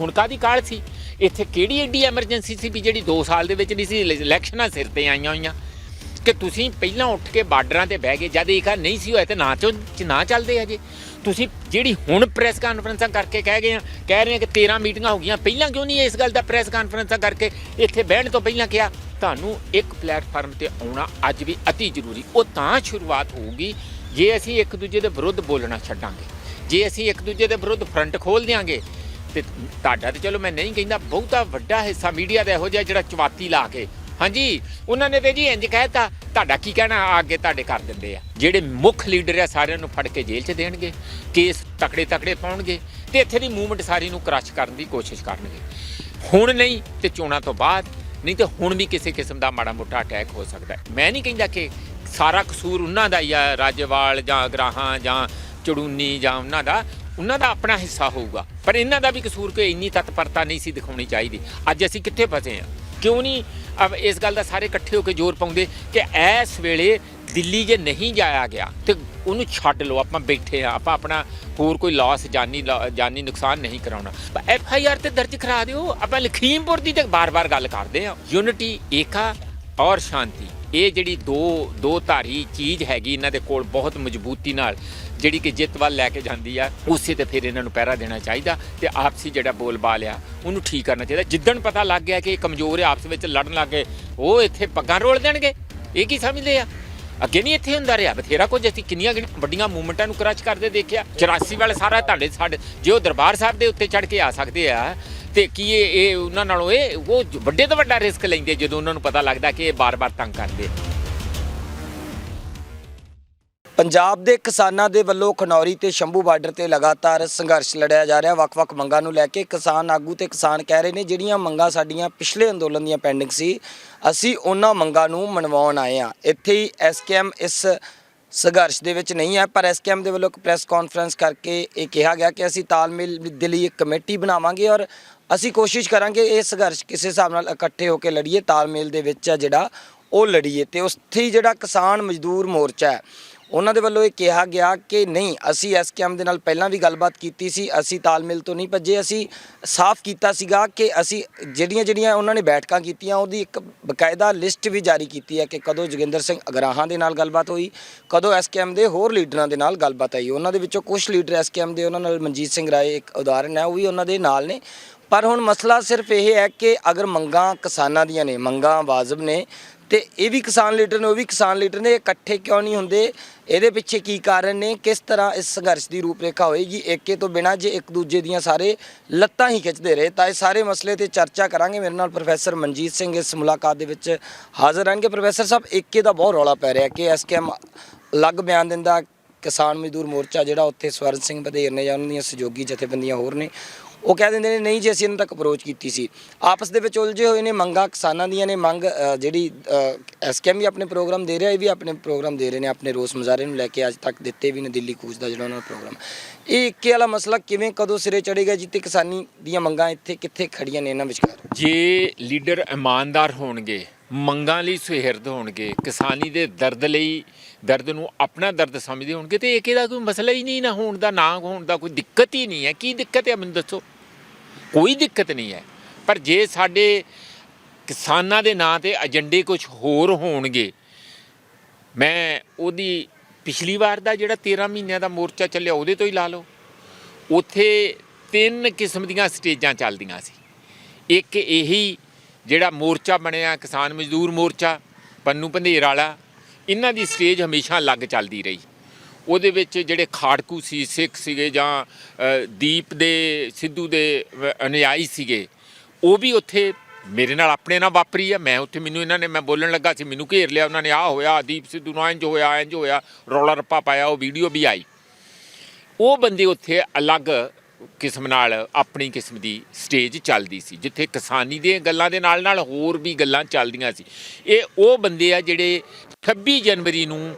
ਹੁਣ ਕਾਦੀ ਕਾਲ ਸੀ? ਇੱਥੇ ਕਿਹੜੀ ਏਡੀ ਐਮਰਜੈਂਸੀ ਸੀ ਵੀ ਜਿਹੜੀ 2 ਸਾਲ ਦੇ ਵਿੱਚ ਨਹੀਂ ਸੀ? ਇਲੇ- ਇਲੈਕਸ਼ਨਾਂ ਸਿਰ ਤੇ ਆਈਆਂ ਹੋਈਆਂ। ਕਿ ਤੁਸੀਂ ਪਹਿਲਾਂ ਉੱਠ ਕੇ ਬਾਰਡਰਾਂ ਤੇ ਬਹਿ ਗਏ, ਜਦ ਇਹ ਕਾ ਨਹੀਂ ਸੀ ਹੋਇਆ ਤੇ ਨਾ ਚੋ ਨਾ ਚੱਲਦੇ ਅਜੇ ਤੁਸੀਂ ਜਿਹੜੀ ਹੁਣ ਪ੍ਰੈਸ ਕਾਨਫਰੰਸਾਂ ਕਰਕੇ ਕਹਿ ਗਏ ਆ, ਕਹਿ ਰਹੇ ਆ ਕਿ 13 ਮੀਟਿੰਗਾਂ ਹੋ ਗਈਆਂ, ਪਹਿਲਾਂ ਕਿਉਂ ਨਹੀਂ ਇਸ ਗੱਲ ਦਾ ਪ੍ਰੈਸ ਕਾਨਫਰੰਸਾਂ ਕਰਕੇ ਇੱਥੇ ਬਹਿਣ ਤੋਂ ਪਹਿਲਾਂ ਕਿਹਾ? ਤੁਹਾਨੂੰ ਇੱਕ ਪਲੇਟਫਾਰਮ ਤੇ ਆਉਣਾ ਅੱਜ ਵੀ ਅਤੀ ਜ਼ਰੂਰੀ। ਉਹ ਤਾਂ ਸ਼ੁਰੂਆਤ ਹੋਊਗੀ, ਜੇ ਅਸੀਂ ਇੱਕ ਦੂਜੇ ਦੇ ਵਿਰੁੱਧ ਬੋਲਣਾ ਛੱਡਾਂਗੇ। ਜੇ ਅਸੀਂ ਇੱਕ ਦੂਜੇ ਦੇ ਵਿਰੁੱਧ ਫਰੰਟ ਖੋਲ ਦਿਆਂਗੇ ਤੇ ਤੁਹਾਡਾ ਤੇ ਚਲੋ ਮੈਂ ਨਹੀਂ ਕਹਿੰਦਾ, ਬਹੁਤਾ ਵੱਡਾ ਹਿੱਸਾ ਮੀਡੀਆ ਦਾ ਇਹੋ ਜਿਹਾ ਜਿਹੜਾ ਚਵਾਤੀ ਲਾ ਕੇ। ਹਾਂਜੀ, ਉਹਨਾਂ ਨੇ ਤੇ ਜੀ ਇੰਜ ਕਹਿਤਾ ਤੁਹਾਡਾ ਕੀ ਕਹਿਣਾ? ਅੱਗੇ ਤੁਹਾਡੇ ਕਰ ਦਿੰਦੇ ਆ। ਜਿਹੜੇ ਮੁੱਖ ਲੀਡਰ ਆ, ਸਾਰਿਆਂ ਨੂੰ ਫੜ ਕੇ ਜੇਲ੍ਹ 'ਚ ਦੇਣਗੇ, ਕੇਸ ਤਕੜੇ ਤਕੜੇ ਪਾਉਣਗੇ ਤੇ ਇੱਥੇ ਦੀ ਮੂਵਮੈਂਟ ਸਾਰੀ ਨੂੰ ਕ੍ਰਸ਼ ਕਰਨ ਦੀ ਕੋਸ਼ਿਸ਼ ਕਰਨਗੇ। ਹੁਣ ਨਹੀਂ ਤੇ ਚੋਣਾਂ ਤੋਂ ਬਾਅਦ, ਨਹੀਂ ਤੇ ਹੁਣ ਵੀ ਕਿਸੇ ਕਿਸਮ ਦਾ ਮਾੜਾ ਮੋਟਾ ਅਟੈਕ ਹੋ ਸਕਦਾ ਮੈਂ ਨਹੀਂ ਕਹਿੰਦਾ ਕਿ ਸਾਰਾ ਕਸੂਰ ਉਹਨਾਂ ਦਾ ਹੀ ਆ, ਰਾਜਵਾਲ ਜਾਂ ਗਰਾਹਾਂ ਜਾਂ ਚੜੂਨੀ ਜਾਂ ਉਹਨਾਂ ਦਾ ਉਹਨਾਂ ਦਾ ਆਪਣਾ ਹਿੱਸਾ ਹੋਊਗਾ। ਪਰ ਇਹਨਾਂ ਦਾ ਵੀ ਕਸੂਰ ਕੋਈ ਇੰਨੀ ਤਤਪਰਤਾ ਨਹੀਂ ਸੀ ਦਿਖਾਉਣੀ ਚਾਹੀਦੀ। ਅੱਜ ਅਸੀਂ ਕਿੱਥੇ ਫਸੇ ਆ ਕਿਉਂ ਨਹੀਂ ਅਬ ਇਸ ਗੱਲ ਦਾ ਸਾਰੇ ਇਕੱਠੇ ਹੋ ਕੇ ਜ਼ੋਰ ਪਾਉਂਦੇ ਕਿ ਇਸ ਵੇਲੇ ਦਿੱਲੀ ਜੇ ਨਹੀਂ ਜਾਇਆ ਗਿਆ, ਤੇ ਉਹਨੂੰ ਛੱਡ ਲਓ, ਆਪਾਂ ਬੈਠੇ ਆ ਆਪਾਂ ਆਪਣਾ ਹੋਰ ਕੋਈ ਲਾਸ ਜਾਨੀ ਲਾ- ਜਾਨੀ ਨੁਕਸਾਨ ਨਹੀਂ ਕਰਾਉਣਾ। ਐਫ ਆਈ ਆਰ ਤੇ ਦਰਜ ਕਰਾ ਦਿਓ। ਆਪਾਂ ਲਖੀਮਪੁਰ ਦੀ ਤੇ ਬਾਰ-ਬਾਰ ਗੱਲ ਕਰਦੇ ਆ ਯੂਨਿਟੀ, ਏਕਾ ਔਰ ਸ਼ਾਂਤੀ। ਇਹ ਜਿਹੜੀ ਦੋ ਦੋ ਧਾਰੀ ਚੀਜ਼ ਹੈਗੀ ਇਹਨਾਂ ਦੇ ਕੋਲ ਬਹੁਤ ਮਜ਼ਬੂਤੀ ਨਾਲ, ਜਿਹੜੀ ਕਿ ਜਿੱਤ ਵੱਲ ਲੈ ਕੇ ਜਾਂਦੀ ਆ, ਉਸੇ ਤੇ ਫਿਰ ਇਹਨਾਂ ਨੂੰ ਪਹਿਰਾ ਦੇਣਾ ਚਾਹੀਦਾ ਤੇ ਆਪਸੀ ਜਿਹੜਾ ਬੋਲਬਾਲ ਆ, ਉਹਨੂੰ ਠੀਕ ਕਰਨਾ ਚਾਹੀਦਾ। ਜਿੱਦਣ ਪਤਾ ਲੱਗ ਗਿਆ ਕਿ ਇਹ ਕਮਜ਼ੋਰ ਆ, ਆਪਸ ਵਿੱਚ ਲੜਨ ਲੱਗ ਗਏ, ਉਹ ਇੱਥੇ ਪੱਗਾਂ ਰੋਲ ਦੇਣਗੇ। ਇਹ ਕੀ ਸਮਝਦੇ ਆ? ਅੱਗੇ ਨਹੀਂ ਇੱਥੇ ਹੁੰਦਾ ਰਿਹਾ। ਬਥੇਰਾ ਕੁਝ ਅਸੀਂ ਕਿੰਨੀਆਂ ਵੱਡੀਆਂ ਮੂਵਮੈਂਟਾਂ ਨੂੰ ਕਰਚ ਕਰਦੇ ਦੇਖਿਆ। 84 ਵਾਲੇ ਸਾਰਾ ਤੁਹਾਡੇ ਸਾਡੇ, ਜੇ ਉਹ ਦਰਬਾਰ ਸਾਹਿਬ ਦੇ ਉੱਤੇ ਚੜ ਕੇ ਆ ਸਕਦੇ ਆ ਤੇ ਕੀ ਇਹ ਇਹ ਉਹਨਾਂ ਨਾਲੋਂ ਇਹ, ਉਹ ਵੱਡੇ ਤੋਂ ਵੱਡਾ ਰਿਸਕ ਲੈਂਦੇ ਜਦੋਂ ਉਹਨਾਂ ਨੂੰ ਪਤਾ ਲੱਗਦਾ ਕਿ ਇਹ ਬਾਰ-ਬਾਰ ਤੰਗ ਕਰਦੇ ਪੰਜਾਬ ਦੇ ਕਿਸਾਨਾਂ ਦੇ ਵੱਲੋਂ ਖਨੌਰੀ ਤੇ ਸ਼ੰਭੂ ਬਾਰਡਰ ਤੇ ਲਗਾਤਾਰ ਸੰਘਰਸ਼ ਲੜਿਆ ਜਾ ਰਿਹਾ। ਵੱਖ-ਵੱਖ ਮੰਗਾਂ ਨੂੰ ਲੈ ਕੇ ਕਿਸਾਨ ਆਗੂ ਤੇ ਕਿਸਾਨ ਕਹਿ ਰਹੇ ਨੇ, ਜਿਹੜੀਆਂ ਮੰਗਾਂ ਸਾਡੀਆਂ ਪਿਛਲੇ ਅੰਦੋਲਨ ਦੀਆਂ ਪੈਂਡਿੰਗ ਸੀ, ਅਸੀਂ ਉਹਨਾਂ ਮੰਗਾਂ ਨੂੰ ਮਨਵਾਉਣ ਆਏ ਆ ਇੱਥੇ ਹੀ ਐਸਕੇਐਮ ਇਸ ਸੰਘਰਸ਼ ਦੇ ਵਿੱਚ ਨਹੀਂ ਹੈ, ਪਰ ਐਸਕੇਐਮ ਦੇ ਵੱਲੋਂ ਇੱਕ ਪ੍ਰੈਸ ਕਾਨਫਰੰਸ ਕਰਕੇ ਇਹ ਕਿਹਾ ਗਿਆ ਕਿ ਅਸੀਂ ਤਾਲਮੇਲ ਦੇ ਲਈ ਇੱਕ ਕਮੇਟੀ ਬਣਾਵਾਂਗੇ ਔਰ ਅਸੀਂ ਕੋਸ਼ਿਸ਼ ਕਰਾਂਗੇ ਇਹ ਸੰਘਰਸ਼ ਕਿਸੇ ਹਿਸਾਬ ਨਾਲ ਇਕੱਠੇ ਹੋ ਕੇ ਲੜੀਏ, ਤਾਲਮੇਲ ਦੇ ਵਿੱਚ ਆ ਜਿਹੜਾ ਉਹ ਲੜੀਏ ਤੇ ਉੱਥੇ ਹੀ ਜਿਹੜਾ ਕਿਸਾਨ ਮਜ਼ਦੂਰ ਮੋਰਚਾ ਹੈ, ਉਹਨਾਂ ਦੇ ਵੱਲੋਂ ਇਹ ਕਿਹਾ ਗਿਆ ਕਿ ਨਹੀਂ, ਅਸੀਂ ਐਸਕੇਐਮ ਦੇ ਨਾਲ ਪਹਿਲਾਂ ਵੀ ਗੱਲਬਾਤ ਕੀਤੀ ਸੀ, ਅਸੀਂ ਤਾਲਮੇਲ ਤੋਂ ਨਹੀਂ ਭੱਜੇ, ਅਸੀਂ ਸਾਫ਼ ਕੀਤਾ ਸੀਗਾ ਕਿ ਅਸੀਂ ਜਿਹੜੀਆਂ ਜਿਹੜੀਆਂ ਉਹਨਾਂ ਨੇ ਬੈਠਕਾਂ ਕੀਤੀਆਂ, ਉਹਦੀ ਇੱਕ ਬਕਾਇਦਾ ਲਿਸਟ ਵੀ ਜਾਰੀ ਕੀਤੀ ਹੈ ਕਿ ਕਦੋਂ ਜੋਗਿੰਦਰ ਸਿੰਘ ਅਗਰਾਹਾਂ ਦੇ ਨਾਲ ਗੱਲਬਾਤ ਹੋਈ, ਕਦੋਂ ਐਸਕੇਐਮ ਦੇ ਹੋਰ ਲੀਡਰਾਂ ਦੇ ਨਾਲ ਗੱਲਬਾਤ ਆਈ, ਉਹਨਾਂ ਦੇ ਵਿੱਚੋਂ ਕੁਝ ਲੀਡਰ ਐਸਕੇਐਮ ਦੇ, ਉਹਨਾਂ ਨਾਲ ਮਨਜੀਤ ਸਿੰਘ ਰਾਏ ਇੱਕ ਉਦਾਹਰਨ ਹੈ, ਉਹ ਵੀ ਉਹਨਾਂ ਦੇ ਨਾਲ ਨੇ ਪਰ ਹੁਣ ਮਸਲਾ ਸਿਰਫ ਇਹ ਹੈ ਕਿ ਅਗਰ ਮੰਗਾਂ ਕਿਸਾਨਾਂ ਦੀਆਂ ਨੇ, ਮੰਗਾਂ ਵਾਜਬ ਨੇ, ਤੇ ਇਹ ਵੀ ਕਿਸਾਨ ਲੀਡਰ ਨੇ, ਉਹ ਵੀ ਕਿਸਾਨ ਲੀਡਰ ਨੇ, ਇਕੱਠੇ ਕਿਉਂ ਨਹੀਂ ਹੁੰਦੇ? ਇਹਦੇ ਪਿੱਛੇ ਕੀ ਕਾਰਨ ਨੇ? ਕਿਸ ਤਰ੍ਹਾਂ ਇਸ ਸੰਘਰਸ਼ ਦੀ ਰੂਪਰੇਖਾ ਹੋਏਗੀ? ਏਕੇ ਤੋਂ ਬਿਨਾਂ ਜੇ ਇੱਕ ਦੂਜੇ ਦੀਆਂ ਸਾਰੇ ਲੱਤਾਂ ਹੀ ਖਿੱਚਦੇ ਰਹੇ, ਤਾਂ ਇਹ ਸਾਰੇ ਮਸਲੇ ਤੇ ਚਰਚਾ ਕਰਾਂਗੇ। ਮੇਰੇ ਨਾਲ ਪ੍ਰੋਫੈਸਰ ਮਨਜੀਤ ਸਿੰਘ ਇਸ ਮੁਲਾਕਾਤ ਦੇ ਵਿੱਚ ਹਾਜ਼ਰ ਰਹਿਣਗੇ। ਪ੍ਰੋਫੈਸਰ ਸਾਹਿਬ, ਏਕੇ ਦਾ ਬਹੁਤ ਰੌਲਾ ਪੈ ਰਿਹਾ ਕਿ ਐਸਕੇਐਮ ਅਲੱਗ ਬਿਆਨ ਦਿੰਦਾ, ਕਿਸਾਨ ਮਜ਼ਦੂਰ ਮੋਰਚਾ ਜਿਹੜਾ ਉੱਥੇ ਸਵਰਨ ਸਿੰਘ ਬਧੇਰ ਨੇ ਜਾਂ ਉਹਨਾਂ ਦੀਆਂ ਸਹਿਯੋਗੀ ਜਥੇਬੰਦੀਆਂ ਹੋਰ ਨੇ ਉਹ ਕਹਿ ਦਿੰਦੇ ਨੇ ਨਹੀਂ ਜੀ ਅਸੀਂ ਇਹਨਾਂ ਤੱਕ ਅਪਰੋਚ ਕੀਤੀ ਸੀ। ਆਪਸ ਦੇ ਵਿੱਚ ਉਲਝੇ ਹੋਏ ਨੇ ਮੰਗਾਂ ਕਿਸਾਨਾਂ ਦੀਆਂ ਨੇ ਮੰਗ ਅ, ਜਿਹੜੀ ਐਸਕੇਐਮ ਵੀ ਆਪਣੇ ਪ੍ਰੋਗਰਾਮ ਦੇ ਰਿਹਾ ਇਹ ਵੀ ਆਪਣੇ ਪ੍ਰੋਗਰਾਮ ਦੇ ਰਹੇ ਨੇ ਆਪਣੇ ਰੋਸ ਮੁਜ਼ਾਹਰੇ ਨੂੰ ਲੈ ਕੇ ਅੱਜ ਤੱਕ ਦਿੱਤੇ ਵੀ ਨੇ ਦਿੱਲੀ ਕੂਚ ਦਾ ਜਿਹੜਾ ਉਹਨਾਂ ਦਾ ਪ੍ਰੋਗਰਾਮ ਇਹ ਇੱਕੇ ਵਾਲਾ ਮਸਲਾ ਕਿਵੇਂ ਕਦੋਂ ਸਿਰੇ ਚੜੇਗਾ ਜਿੱਤੇ ਕਿਸਾਨੀ ਦੀਆਂ ਮੰਗਾਂ ਇੱਥੇ ਕਿੱਥੇ ਖੜੀਆਂ ਨੇ ਇਹਨਾਂ ਵਿਚਕਾਰ? ਜੇ ਲੀਡਰ ਇਮਾਨਦਾਰ ਹੋਣਗੇ ਮੰਗਾਂ ਲਈ ਸੁਹਿਰਦ ਹੋਣਗੇ ਕਿਸਾਨੀ ਦੇ ਦਰਦ ਲਈ ਦਰਦ ਨੂੰ ਆਪਣਾ ਦਰਦ ਸਮਝਦੇ ਹੋਣਗੇ ਤੇ ਏਕੇ ਦਾ ਕੋਈ ਮਸਲਾ ਹੀ ਨਹੀਂ ਨਾ ਹੋਣ ਦਾ ਨਾ ਹੋਣ ਦਾ ਕੋਈ ਦਿੱਕਤ ਹੀ ਨਹੀਂ ਹੈ। ਕੀ ਦਿੱਕਤ ਹੈ ਮੈਨੂੰ ਦੱਸੋ। ਕੋਈ ਦਿੱਕਤ ਨਹੀਂ ਹੈ। ਪਰ ਜੇ ਸਾਡੇ ਕਿਸਾਨਾਂ ਦੇ ਨਾਂ ਤੇ ਏਜੰਡੇ ਕੁਝ ਹੋਰ ਹੋਣਗੇ, ਮੈਂ ਉਹਦੀ ਪਿਛਲੀ ਵਾਰ ਦਾ ਜਿਹੜਾ 13 ਮਹੀਨਿਆਂ ਦਾ ਮੋਰਚਾ ਚੱਲਿਆ ਉਹਦੇ ਤੋਂ ਹੀ ਲਾ ਲਓ। ਉੱਥੇ ਤਿੰਨ ਕਿਸਮ ਦੀਆਂ ਸਟੇਜਾਂ ਚੱਲਦੀਆਂ ਸੀ। ਇੱਕ ਇਹੀ ਜਿਹੜਾ ਮੋਰਚਾ ਬਣਿਆ, ਕਿਸਾਨ ਮਜ਼ਦੂਰ ਮੋਰਚਾ, ਪੰਨੂ ਪੰਧੇਰ ਵਾਲਾ, ਇਹਨਾਂ ਦੀ ਸਟੇਜ ਹਮੇਸ਼ਾ ਲੱਗ ਚੱਲਦੀ ਰਹੀ। ਉਹਦੇ ਵਿੱਚ ਜਿਹੜੇ ਖਾੜਕੂ ਸੀ, ਸਿੱਖ ਸੀਗੇ ਜਾਂ ਦੀਪ ਦੇ, ਸਿੱਧੂ ਦੇ ਅਨੁਯਾਈ ਸੀਗੇ, ਉਹ ਵੀ ਉੱਥੇ ਮੇਰੇ ਨਾਲ ਆਪਣੇ ਨਾਲ ਵਾਪਰੀ ਆ। ਮੈਂ ਉੱਥੇ ਮੈਨੂੰ ਇਹਨਾਂ ਨੇ, ਮੈਂ ਬੋਲਣ ਲੱਗਾ ਸੀ, ਮੈਨੂੰ ਘੇਰ ਲਿਆ, ਉਹਨਾਂ ਨੇ ਆਹ ਹੋਇਆ, ਦੀਪ ਸਿੱਧੂ ਨਾਲ ਇੰਜ ਹੋਇਆ ਇੰਜ ਹੋਇਆ, ਰੌਲਾ ਰੱਪਾ ਪਾਇਆ, ਉਹ ਵੀਡੀਓ ਵੀ ਆਈ। ਉਹ ਬੰਦੇ ਉੱਥੇ ਅਲੱਗ ਕਿਸਮ ਨਾਲ, ਆਪਣੀ ਕਿਸਮ ਦੀ ਸਟੇਜ ਚੱਲਦੀ ਸੀ, ਜਿੱਥੇ ਕਿਸਾਨੀ ਦੀਆਂ ਗੱਲਾਂ ਦੇ ਨਾਲ ਨਾਲ ਹੋਰ ਵੀ ਗੱਲਾਂ ਚੱਲਦੀਆਂ ਸੀ। ਇਹ ਉਹ ਬੰਦੇ ਆ ਜਿਹੜੇ 26 ਜਨਵਰੀ ਨੂੰ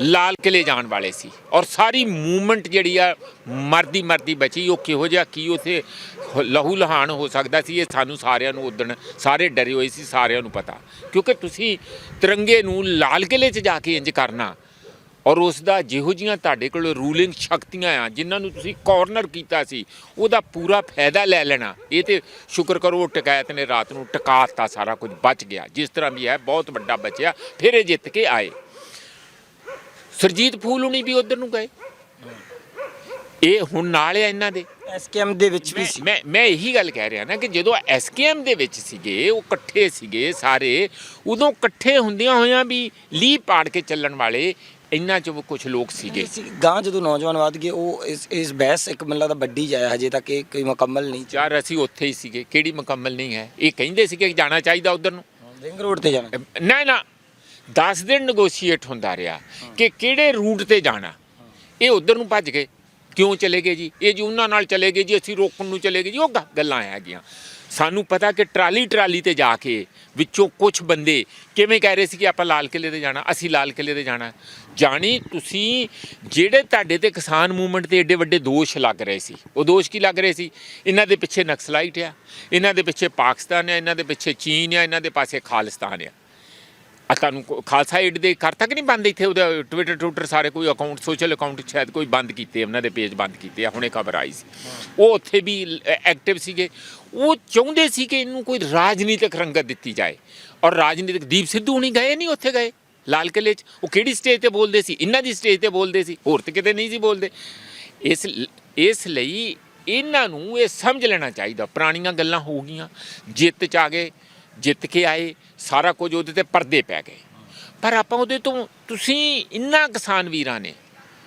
ਲਾਲ ਕਿਲੇ ਜਾਣ ਵਾਲੇ ਸੀ। ਔਰ ਸਾਰੀ ਮੂਵਮੈਂਟ ਜਿਹੜੀ ਆ, ਮਰਦੀ ਮਰਦੀ ਬਚੀ। ਉਹ ਕਿਹੋ ਜਿਹਾ ਕੀ ਉਥੇ ਲਹੂ ਲਹਾਨ ਹੋ ਸਕਦਾ ਸੀ, ਇਹ ਸਾਨੂੰ ਸਾਰਿਆਂ ਨੂੰ ਉਦਣ, ਸਾਰੇ ਡਰੇ ਹੋਏ ਸੀ, ਸਾਰਿਆਂ ਨੂੰ ਪਤਾ। ਕਿਉਂਕਿ ਤੁਸੀਂ ਤਿਰੰਗੇ ਨੂੰ ਲਾਲ ਕਿਲੇ 'ਚ ਜਾ ਕੇ ਇੰਜ ਕਰਨਾ, ਔਰ ਉਸ ਦਾ ਜਿਹੋ ਜੀਆਂ ਤੁਹਾਡੇ ਕੋਲ ਰੂਲਿੰਗ ਸ਼ਕਤੀਆਂ ਆ, ਜਿਨ੍ਹਾਂ ਨੂੰ ਤੁਸੀਂ ਕਾਰਨਰ ਕੀਤਾ ਸੀ, ਉਹਦਾ ਪੂਰਾ ਫਾਇਦਾ ਲੈ ਲੈਣਾ। ਇਹ ਤੇ ਸ਼ੁਕਰ ਕਰੋ, ਉਹ ਟਿਕਾਇਤ ਨੇ ਰਾਤ ਨੂੰ ਟਿਕਾਤਾ ਸਾਰਾ ਕੁਝ ਬਚ ਗਿਆ। ਜਿਸ ਤਰ੍ਹਾਂ ਵੀ ਹੈ, ਬਹੁਤ ਵੱਡਾ ਬਚਿਆ, ਫਿਰ ਇਹ ਜਿੱਤ ਕੇ ਆਏ। ਸਰਜੀਤ ਫੂਲ ਹੁਣੀ ਵੀ ਉਧਰ ਨੂੰ ਗਏ। ਇਹ ਹੁਣ ਨਾਲ ਆ ਇਹਨਾਂ ਦੇ। ਐਸਕੇਐਮ ਦੇ ਵਿੱਚ ਵੀ ਸੀ। ਮੈਂ ਮੈਂ ਇਹੀ ਗੱਲ ਕਹਿ ਰਿਹਾ ਨਾ ਕਿ ਜਦੋਂ ਐਸਕੇਐਮ ਦੇ ਵਿੱਚ ਸੀਗੇ ਉਹ ਇਕੱਠੇ ਸੀਗੇ ਸਾਰੇ ਉਦੋਂ ਇਕੱਠੇ ਹੁੰਦਿਆਂ ਹੋਇਆਂ ਵੀ ਲੀ ਪਾੜ ਕੇ ਚੱਲਣ ਵਾਲੇ ਇੰਨਾ ਚ ਕੁਝ ਲੋਕ ਸੀਗੇ। ਗਾਂ ਜਦੋਂ ਨੌਜਵਾਨ ਵੱਧ ਗਏ ਉਹ ਇਸ ਇਸ ਬਹਿਸ ਇੱਕ ਮੱਲਾ ਦਾ ਵੱਡੀ ਜਾਇਆ ਹਜੇ ਤੱਕ ਇਹ ਕੋਈ ਮੁਕੰਮਲ ਨਹੀਂ ਚਾਰ ਅਸੀਂ ਉੱਥੇ ਹੀ ਸੀਗੇ ਕਿਹੜੀ ਮੁਕੰਮਲ ਨਹੀਂ ਹੈ। ਇਹ ਕਹਿੰਦੇ ਸੀਗੇ ਕਿ ਜਾਣਾ ਚਾਹੀਦਾ ਉਧਰ ਨੂੰ। ਰਿੰਗ ਰੋਡ ਤੇ ਜਾਣਾ। ਨਾ ਨਾ 10 ਦਿਨ ਨੈਗੋਸ਼ੀਏਟ ਹੁੰਦਾ ਰਿਹਾ ਕਿ ਕਿਹੜੇ ਰੂਟ ਤੇ ਜਾਣਾ। ਇਹ ਉਧਰ ਨੂੰ ਭੱਜ ਗਏ। ਕਿਉਂ ਚਲੇ ਗਏ ਜੀ? ਇਹ ਜੀ ਉਹਨਾਂ ਨਾਲ ਚਲੇ ਗਏ ਜੀ, ਅਸੀਂ ਰੋਕਣ ਨੂੰ ਚਲੇ ਗਏ ਜੀ, ਉਹ ਗ- ਗੱਲਾਂ ਹੈਗੀਆਂ। ਸਾਨੂੰ ਪਤਾ ਕਿ ਟਰਾਲੀ ਟਰਾਲੀ ਤੇ ਜਾ ਕੇ ਵਿੱਚੋਂ ਕੁਝ ਬੰਦੇ ਕਿਵੇਂ ਕਹਿ ਰਹੇ ਸੀ ਕਿ ਆਪਾਂ ਲਾਲ ਕਿਲੇ ਤੇ ਜਾਣਾ, ਅਸੀਂ ਲਾਲ ਕਿਲੇ ਤੇ ਜਾਣਾ। ਜਾਣੀ ਤੁਸੀਂ ਜਿਹੜੇ ਤੁਹਾਡੇ ਤੇ ਕਿਸਾਨ ਮੂਵਮੈਂਟ ਤੇ ਏਡੇ ਵੱਡੇ ਦੋਸ਼ ਲੱਗ ਰਹੇ ਸੀ। ਉਹ ਦੋਸ਼ ਕੀ ਲੱਗ ਰਹੇ ਸੀ? ਇਹਨਾਂ ਦੇ ਪਿੱਛੇ ਨਕਸਲਾਈਟ ਆ, ਇਹਨਾਂ ਦੇ ਪਿੱਛੇ ਪਾਕਿਸਤਾਨ ਆ, ਇਹਨਾਂ ਦੇ ਪਿੱਛੇ ਚੀਨ ਆ, ਇਹਨਾਂ ਦੇ ਪਾਸੇ ਖਾਲਿਸਤਾਨ ਆ। ਆ ਤੁਹਾਨੂੰ ਖਾਲਸਾ ਏਡ ਦੇ ਕਰਤਾ ਕਿ ਨਹੀਂ ਬੰਦ ਇੱਥੇ ਉਹਦਾ ਟਵਿੱਟਰ ਟਵਿੱਟਰ ਸਾਰੇ ਕੋਈ ਅਕਾਊਂਟ ਸੋਸ਼ਲ ਅਕਾਊਂਟ ਸ਼ਾਇਦ ਕੋਈ ਬੰਦ ਕੀਤੇ, ਉਹਨਾਂ ਦੇ ਪੇਜ ਬੰਦ ਕੀਤੇ ਆ, ਹੁਣੇ ਖਬਰ ਆਈ ਸੀ। ਉਹ ਉੱਥੇ ਵੀ ਐਕਟਿਵ ਸੀਗੇ। ਉਹ ਚਾਹੁੰਦੇ ਸੀ ਕਿ ਇਹਨੂੰ ਕੋਈ ਰਾਜਨੀਤਿਕ ਰੰਗਤ ਦਿੱਤੀ ਜਾਏ। ਔਰ ਰਾਜਨੀਤਿਕ ਦੀਪ ਸਿੱਧੂ ਨਹੀਂ ਗਏ ਨਹੀਂ ਉੱਥੇ ਗਏ, ਲਾਲ ਕਿਲੇ 'ਚ। ਉਹ ਕਿਹੜੀ ਸਟੇਜ ਤੇ ਬੋਲਦੇ ਸੀ? ਇਹਨਾਂ ਦੀ ਸਟੇਜ ਤੇ ਬੋਲਦੇ ਸੀ। ਹੋਰ ਤੇ ਕਿਤੇ ਨਹੀਂ ਸੀ ਬੋਲਦੇ। ਇਸ ਇਸ ਲਈ ਇਹਨਾਂ ਨੂੰ ਇਹ ਸਮਝ ਲੈਣਾ ਚਾਹੀਦਾ। ਪੁਰਾਣੀਆਂ ਗੱਲਾਂ ਹੋ ਗਈਆਂ, ਜਿੱਤ ਚ ਆ ਗਏ। ਜਿੱਤ ਕੇ ਆਏ, ਸਾਰਾ ਕੁਝ ਉਹਦੇ ਤੇ ਪਰਦੇ ਪੈ ਗਏ। ਪਰ ਆਪਾਂ ਉਹਦੇ ਤੋਂ, ਤੁਸੀਂ ਇੰਨਾ ਕਿਸਾਨ ਵੀਰਾਂ ਨੇ,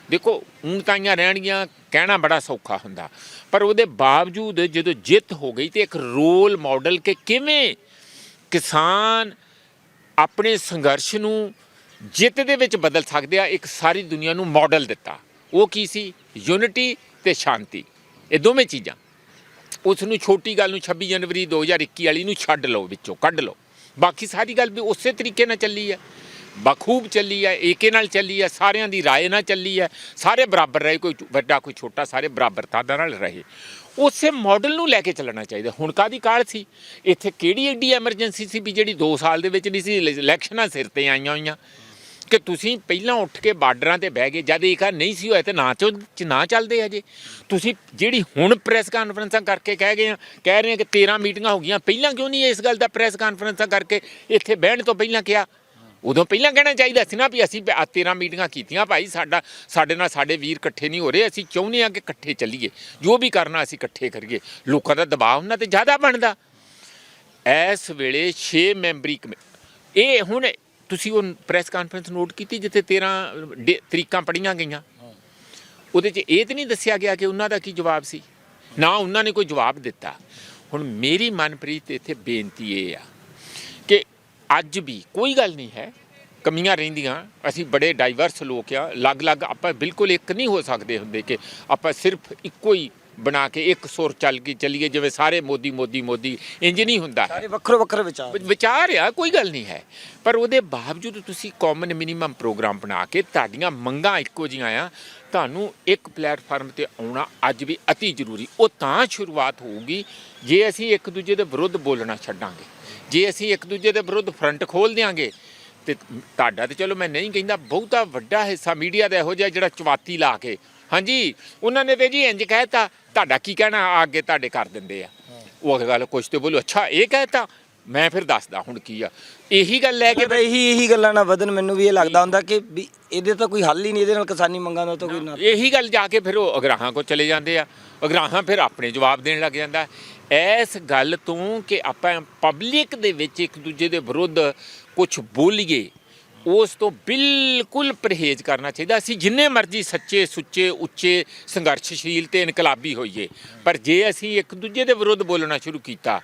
ਦੇਖੋ ਊਣਤਾਈਆਂ ਰਹਿਣਗੀਆਂ, ਕਹਿਣਾ ਬੜਾ ਸੌਖਾ ਹੁੰਦਾ। ਪਰ ਉਹਦੇ ਬਾਵਜੂਦ ਜਦੋਂ ਜਿੱਤ ਹੋ ਗਈ ਤੇ ਇੱਕ ਰੋਲ ਮਾਡਲ ਕਿ ਕਿਵੇਂ ਕਿਸਾਨ ਆਪਣੇ ਸੰਘਰਸ਼ ਨੂੰ ਜਿੱਤ ਦੇ ਵਿੱਚ ਬਦਲ ਸਕਦੇ ਆ, ਇੱਕ ਸਾਰੀ ਦੁਨੀਆ ਨੂੰ ਮਾਡਲ ਦਿੱਤਾ। ਉਹ ਕੀ ਸੀ? ਯੂਨਿਟੀ ਤੇ ਸ਼ਾਂਤੀ। ਇਹ ਦੋਵੇਂ ਚੀਜ਼ਾਂ। ਉਸ ਨੂੰ ਛੋਟੀ ਗੱਲ ਨੂੰ 26 ਜਨਵਰੀ 2021 ਵਾਲੀ ਨੂੰ ਛੱਡ ਲਓ ਵਿੱਚੋਂ ਕੱਢ ਲਓ ਬਾਕੀ ਸਾਰੀ ਗੱਲ ਵੀ ਉਸੇ ਤਰੀਕੇ ਨਾਲ ਚੱਲੀ ਹੈ ਬਖੂਬ ਚੱਲੀ ਹੈ ਏਕੇ ਨਾਲ ਚੱਲੀ ਹੈ ਸਾਰਿਆਂ ਦੀ رائے ਨਾਲ ਚੱਲੀ ਹੈ ਸਾਰੇ ਬਰਾਬਰ ਰਹੇ ਕੋਈ ਵੱਡਾ ਕੋਈ ਛੋਟਾ ਸਾਰੇ ਬਰਾਬਰਤਾ ਦੇ ਨਾਲ ਰਹੇ ਉਸੇ ਮਾਡਲ ਨੂੰ ਲੈ ਕੇ ਚੱਲਣਾ ਚਾਹੀਦਾ ਹੁਣ ਕਾਦੀ ਕਾਲ ਸੀ ਇੱਥੇ ਕਿਹੜੀ ਐਡੀ ਐਮਰਜੈਂਸੀ ਸੀ ਵੀ ਜਿਹੜੀ 2 ਸਾਲ ਦੇ ਵਿੱਚ ਨਹੀਂ ਸੀ ਇਲੈਕਸ਼ਨਾਂ ਸਿਰ ਤੇ ਆਈਆਂ ਹੋਈਆਂ ਕਿ ਤੁਸੀਂ ਪਹਿਲਾਂ ਉੱਠ ਕੇ ਬਾਰਡਰਾਂ ਤੇ ਬਹਿ ਗਏ, ਜਦ ਇਹ ਕਾ ਨਹੀਂ ਸੀ ਹੋਇਆ ਤੇ ਨਾ ਚੋ ਚ ਨਾ ਚੱਲਦੇ ਹਜੇ। ਤੁਸੀਂ ਜਿਹੜੀ ਹੁਣ ਪ੍ਰੈਸ ਕਾਨਫਰੰਸਾਂ ਕਰਕੇ ਕਹਿ ਗਏ ਆ, ਕਹਿ ਰਹੇ ਆ ਕਿ 13 ਮੀਟਿੰਗਾਂ ਹੋ ਗਈਆਂ, ਪਹਿਲਾਂ ਕਿਉਂ ਨਹੀਂ ਇਸ ਗੱਲ ਦਾ ਪ੍ਰੈਸ ਕਾਨਫਰੰਸਾਂ ਕਰਕੇ ਇੱਥੇ ਬਹਿਣ ਤੋਂ ਪਹਿਲਾਂ ਕਿਹਾ? ਉਦੋਂ ਪਹਿਲਾਂ ਕਹਿਣਾ ਚਾਹੀਦਾ ਸੀ ਨਾ ਵੀ ਅਸੀਂ ਪ- 13 ਮੀਟਿੰਗਾਂ ਕੀਤੀਆਂ ਭਾਈ, ਸਾਡਾ, ਸਾਡੇ ਨਾਲ ਸਾਡੇ ਵੀਰ ਇਕੱਠੇ ਨਹੀਂ ਹੋ ਰਹੇ, ਅਸੀਂ ਚਾਹੁੰਦੇ ਆ ਕਿ ਇਕੱਠੇ ਚੱਲੀਏ। ਜੋ ਵੀ ਕਰਨਾ ਅਸੀਂ ਇਕੱਠੇ ਕਰੀਏ। ਲੋਕਾਂ ਦਾ ਦਬਾਅ ਉਹਨਾਂ ਤੇ ਜ਼ਿਆਦਾ ਬਣਦਾ। ਇਸ ਵੇਲੇ 6 ਮੈਂਬਰੀ ਕਮੇ- ਇਹ ਹੁਣ ਤੁਸੀਂ ਉਹ ਪ੍ਰੈਸ ਕਾਨਫਰੰਸ ਨੋਟ ਕੀਤੀ ਜਿੱਥੇ 13 ਡੇ- ਤਰੀਕਾਂ ਪੜੀਆਂ ਗਈਆਂ? ਉਹਦੇ 'ਚ ਇਹ ਤਾਂ ਨਹੀਂ ਦੱਸਿਆ ਗਿਆ ਕਿ ਉਹਨਾਂ ਦਾ ਕੀ ਜਵਾਬ ਸੀ? ਨਾ ਉਹਨਾਂ ਨੇ ਕੋਈ ਜਵਾਬ ਦਿੱਤਾ। ਹੁਣ ਮੇਰੀ ਮਨਪ੍ਰੀਤ ਇੱਥੇ ਬੇਨਤੀ ਇਹ ਆ ਕਿ ਅੱਜ ਵੀ ਕੋਈ ਗੱਲ ਨਹੀਂ ਹੈ, ਕਮੀਆਂ ਰਹਿੰਦੀਆਂ, ਅਸੀਂ ਬੜੇ ਡਾਈਵਰਸ ਲੋਕ ਆ, ਅਲੱਗ-ਅਲੱਗ ਆਪਾਂ ਬਿਲਕੁਲ ਇੱਕ ਨਹੀਂ ਹੋ ਸਕਦੇ ਹੁੰਦੇ ਕਿ ਆਪਾਂ ਸਿਰਫ ਇੱਕੋ ਹੀ ਬਣਾ ਕੇ ਇੱਕ ਸੁਰ ਚੱਲ ਕੇ ਚੱਲੀਏ ਜਿਵੇਂ ਸਾਰੇ ਮੋਦੀ ਮੋਦੀ ਮੋਦੀ ਇੰਜ ਨਹੀਂ ਹੁੰਦਾ। ਸਾਰੇ ਵੱਖਰੋ ਵੱਖਰੇ ਵਿਚਾਰ। ਵਿਚਾਰ ਆ ਕੋਈ ਗੱਲ ਨਹੀਂ ਹੈ। ਪਰ ਉਹਦੇ ਬਾਵਜੂਦ ਤੁਸੀਂ ਕਾਮਨ ਮਿਨੀਮਮ ਪ੍ਰੋਗਰਾਮ ਬਣਾ ਕੇ ਤੁਹਾਡੀਆਂ ਮੰਗਾਂ ਇੱਕੋ ਜਿਹੀਆਂ ਆ ਤੁਹਾਨੂੰ ਇੱਕ ਪਲੇਟਫਾਰਮ ਤੇ ਆਉਣਾ ਅੱਜ ਵੀ ਅਤੀ ਜ਼ਰੂਰੀ। ਉਹ ਤਾਂ ਸ਼ੁਰੂਆਤ ਹੋਊਗੀ ਜੇ ਅਸੀਂ ਇੱਕ ਦੂਜੇ ਦੇ ਵਿਰੁੱਧ ਬੋਲਣਾ ਛੱਡਾਂਗੇ। ਜੇ ਅਸੀਂ ਇੱਕ ਦੂਜੇ ਦੇ ਵਿਰੁੱਧ ਫਰੰਟ ਖੋਲ ਦਿਆਂਗੇ ਤੇ ਤੁਹਾਡਾ ਤੇ ਚਲੋ ਮੈਂ ਨਹੀਂ ਕਹਿੰਦਾ ਬਹੁਤਾ ਵੱਡਾ ਹਿੱਸਾ ਮੀਡੀਆ ਦਾ ਇਹੋ ਜਿਹਾ ਜਿਹੜਾ ਚਵਾਤੀ ਲਾ ਕੇ ਹਾਂਜੀ ਉਹਨਾਂ ਨੇ ਤੇ ਜੀ ਇੰਜ ਕਹਿਤਾ ਤੁਹਾਡਾ ਕੀ ਕਹਿਣਾ? ਆ ਅੱਗੇ ਤੁਹਾਡੇ ਕਰ ਦਿੰਦੇ ਆ। ਉਹ ਗੱਲ ਕੁਛ ਤੇ ਬੋਲੋ ਅੱਛਾ ਇਹ ਕਹਿਤਾ? ਮੈਂ ਫਿਰ ਦੱਸਦਾ ਹੁਣ ਕੀ ਆ। ਇਹੀ ਗੱਲ ਲੈ ਕੇ ਕਿ ਇਹੀ ਇਹੀ ਗੱਲਾਂ ਨਾ ਵਧਣ ਮੈਨੂੰ ਵੀ ਇਹ ਲੱਗਦਾ ਹੁੰਦਾ ਕਿ ਵੀ ਇਹਦੇ ਤਾਂ ਕੋਈ ਹੱਲ ਹੀ ਨਹੀਂ ਇਹਦੇ ਨਾਲ ਕਿਸਾਨੀ ਮੰਗਾਂ ਦਾ ਤਾਂ ਕੋਈ ਨਾ ਇਹੀ ਗੱਲ ਜਾ ਕੇ ਫਿਰ ਉਹ ਅਗਰਾਹਾਂ ਕੋ ਚਲੇ ਜਾਂਦੇ ਆ। ਅਗਰਾਹਾਂ ਫਿਰ ਆਪਣੇ ਜਵਾਬ ਦੇਣ ਲੱਗ ਜਾਂਦਾ। ਇਸ ਗੱਲ ਤੋਂ ਕਿ ਆਪਾਂ ਪਬਲਿਕ ਦੇ ਵਿੱਚ ਇੱਕ ਦੂਜੇ ਦੇ ਵਿਰੁੱਧ ਕੁਝ ਬੋਲੀਏ ਉਸ ਤੋਂ ਬਿਲਕੁਲ ਪਰਹੇਜ਼ ਕਰਨਾ ਚਾਹੀਦਾ। ਅਸੀਂ ਜਿੰਨੇ ਮਰਜ਼ੀ ਸੱਚੇ, ਸੁੱਚੇ, ਉੱਚੇ ਸੰਘਰਸ਼ਸ਼ੀਲ ਤੇ ਇਨਕਲਾਬੀ ਹੋਈਏ, ਪਰ ਜੇ ਅਸੀਂ ਇੱਕ ਦੂਜੇ ਦੇ ਵਿਰੁੱਧ ਬੋਲਣਾ ਸ਼ੁਰੂ ਕੀਤਾ,